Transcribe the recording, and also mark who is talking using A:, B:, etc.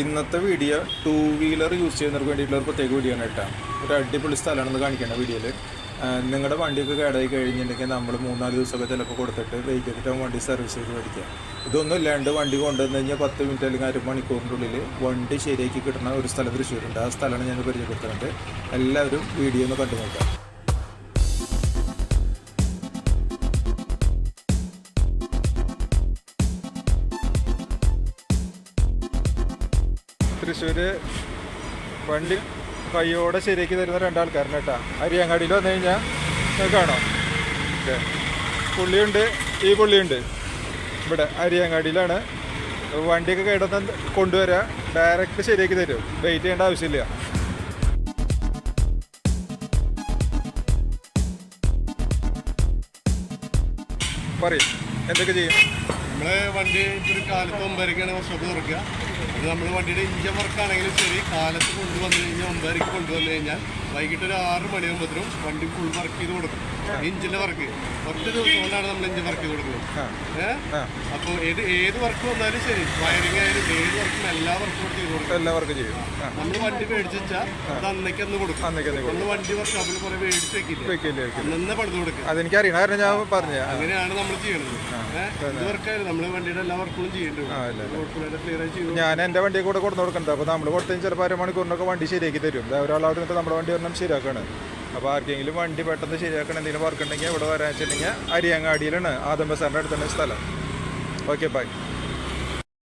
A: ഇന്നത്തെ video two wheeler use ചെയ്യുന്നവർക്ക് വേണ്ടിയിട്ടുള്ള ഒരു പ്രത്യേക വീഡിയോ ആണ് കേട്ടോ. ഒരു അടിപൊളി സ്ഥലമാണെന്ന് കാണിക്കേണ്ട വീഡിയോയിൽ നിങ്ങളുടെ വണ്ടിയൊക്കെ കേടായി കഴിഞ്ഞിട്ടുണ്ടെങ്കിൽ നമ്മൾ മൂന്നാൽ ദിവസമൊക്കെ ചിലപ്പോൾ കൊടുത്തിട്ട് വെയിറ്റ് വണ്ടി സർവീസ് ചെയ്ത് മേടിക്കുക ഇതൊന്നും ഇല്ലാണ്ട് വണ്ടി കൊണ്ടുവന്ന് കഴിഞ്ഞാൽ പത്ത് മിനിറ്റ് അല്ലെങ്കിൽ അര മണിക്കൂറിന്റെ ഉള്ളിൽ വണ്ടി ശരിയാക്കി കിട്ടുന്ന ഒരു സ്ഥലം തൃശ്ശൂരുണ്ട്. ആ സ്ഥലമാണ് ഞാൻ പരിചയപ്പെടുത്തുന്നുണ്ട് എല്ലാവരും വീഡിയോ ഒന്ന് കണ്ടു നോക്കാം തൃശ്ശൂര് വണ്ടി കൈയോടെ ശരിയാക്കി തരുന്ന രണ്ടാൾക്കാരൻ കേട്ടോ. അരിയങ്ങാടിയിൽ വന്നു കഴിഞ്ഞാൽ കാണോ. ഓക്കെ. പുള്ളിയുണ്ട് ഈ പുള്ളിയുണ്ട്. ഇവിടെ അരിയങ്ങാടിയിലാണ്. വണ്ടിയൊക്കെ കേടന്ന് കൊണ്ടുവരാ. ഡയറക്റ്റ് ശരിയാക്കി തരും. വെയിറ്റ് ചെയ്യേണ്ട ആവശ്യമില്ല. പറയും. എന്തൊക്കെ ചെയ്യും?
B: നമ്മൾ വണ്ടി ഒരു കാലത്ത് ഒമ്പതരക്കാണ് വർക്ക്ഷോപ്പ് തുറക്കുക. അത് നമ്മൾ വണ്ടിയുടെ ഇഞ്ചൻ വർക്കാണെങ്കിലും ശരി കാലത്ത് കൊണ്ടുവന്നു കഴിഞ്ഞാൽ ഒമ്പതരക്ക് കൊണ്ടുവന്നു കഴിഞ്ഞാൽ വൈകിട്ട് ഒരു ആറ് മണിയാകുമ്പോഴത്തേനും വണ്ടി ഫുൾ വർക്ക് ചെയ്ത് കൊടുക്കും. ഇഞ്ചിന്റെ വർക്ക് ഒറ്റ ദിവസം കൊണ്ടാണ് നമ്മൾ ഇഞ്ചിൻ വർക്ക് ചെയ്ത് കൊടുക്കുന്നത്. ഏഹ്
A: അപ്പൊ
B: അപ്പോൾ ഏത് ഏത് വർക്ക് വന്നാലും ശരി വയറിംഗ് ആയാലും ഏത് വർക്കും എല്ലാ വർക്കും
A: എല്ലാവർക്കും ചെയ്യും.
B: നമ്മൾ വണ്ടി മേടിച്ചാൽ വെച്ചാൽ അത് അന്നേക്ക് അന്ന് കൊടുക്കും.
A: അന്നേക്ക് അന്നേക്ക്
B: നമ്മൾ വണ്ടി വർക്ക്ഷോപ്പിൽ കുറെ മേടിച്ച് വെക്കില്ല? അന്നെ പണിത്
A: അതെനിക്കറിയണം. കാരണം ഞാൻ പറഞ്ഞു
B: അങ്ങനെയാണ് നമ്മൾ ചെയ്യണത്. ഏഹ് ഇത് വർക്കായാലും നമ്മൾ വണ്ടിയുടെ എല്ലാ വർക്കുകളും
A: ഞാൻ എന്റെ വണ്ടി കൂടെ കൊടുത്തു കൊടുക്കണ്ട? അപ്പൊ നമ്മൾ കൊടുത്തതിന് ചിലപ്പോൾ അരമണിക്കൂറിനൊക്കെ വണ്ടി ശരിയാക്കി തരും. ഒരാൾ നിന്നിട്ട് നമ്മുടെ വണ്ടി ഒരെണ്ണം ശരിയാക്കാണ്. അപ്പോൾ ആർക്കെങ്കിലും വണ്ടി പെട്ടെന്ന് ശരിയാക്കണം എന്തെങ്കിലും വർക്ക് ഉണ്ടെങ്കിൽ ഇവിടെ വരാൻ വെച്ചിട്ടുണ്ടെങ്കിൽ അരിയങ്ങാടിയിലാണ് ആദം ബസാറിന്റെ അടുത്തുള്ള സ്ഥലം. Okay bye